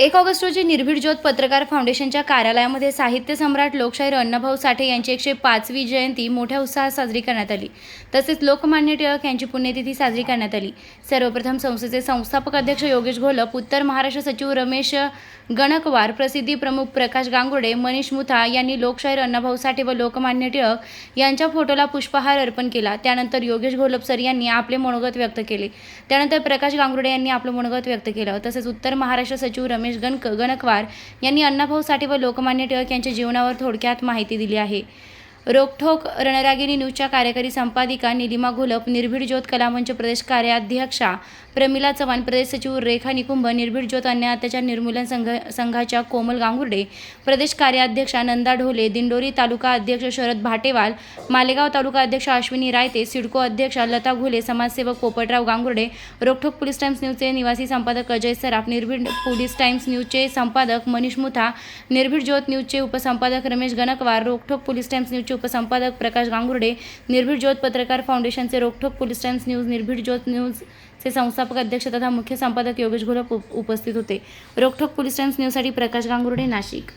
एक ऑगस्ट रोजी निर्भीड ज्योत पत्रकार फाउंडेशनच्या कार्यालयामध्ये साहित्य सम्राट लोकशाहीर अण्णाभाऊ साठे यांची एकशे पाचवी जयंती मोठ्या उत्साहात साजरी करण्यात आली. तसेच लोकमान्य टिळक यांची पुण्यतिथी साजरी करण्यात आली. सर्वप्रथम संस्थेचे संस्थापक अध्यक्ष योगेश घोलप उत्तर महाराष्ट्र सचिव रमेश गणकवार प्रसिद्धी प्रमुख प्रकाश गांगुडे मनीष मुथा यांनी लोकशाहीर अण्णाभाऊ साठे व लोकमान्य टिळक यांच्या फोटोला पुष्पहार अर्पण केला. त्यानंतर योगेश घोलप सर यांनी आपले मनोगत व्यक्त केले. त्यानंतर प्रकाश गांगुडे यांनी आपलं मनोगत व्यक्त केलं. तसेच उत्तर महाराष्ट्र सचिव रमेश गणक गणकवार यांनी अण्णाभाऊ साठे व लोकमान्य टिळक यांच्या जीवनावर थोडक्यात माहिती दिली आहे. रोकठोक रणरागिणी न्यूजच्या कार्यकारी संपादिका निलिमा घोलप निर्भीड ज्योत कलामंच प्रदेश कार्याध्यक्षा प्रमिला चव्हाण प्रदेश सचिव रेखा निकुंभ निर्भीड ज्योत अन्याय अत्याचार निर्मूलन संघ संघाच्या कोमल गांगुर्डे प्रदेश कार्याध्यक्षा नंदा ढोले दिंडोरी तालुका अध्यक्ष शरद भाटेवाल मालेगाव तालुका अध्यक्ष अश्विनी रायते सिडको अध्यक्षा लता घोले समाजसेवक पोपटराव गांगुर्डे रोकठोक पोलीस टाइम्स न्यूजचे निवासी संपादक अजय सराफ निर्भीड पोलीस टाइम्स न्यूजचे संपादक मनीष मुथा निर्भीड ज्योत न्यूजचे उपसंपादक रमेश गणकवार रोकठोक पोलीस टाइम्स न्यूजचे उपसंपादक प्रकाश गांगुर्डे निर्भीड ज्योत पत्रकार फाउंडेशनचे रोखोक पोलीस टाइम्स न्यूज निर्भीड ज्योत न्यूजचे संस्थापक अध्यक्ष तथा मुख्य संपादक योगेश घोलप उपस्थित होते. रोखोक पोलीस टाइम्स न्यूजसाठी प्रकाश गांगुर्डे नाशिक.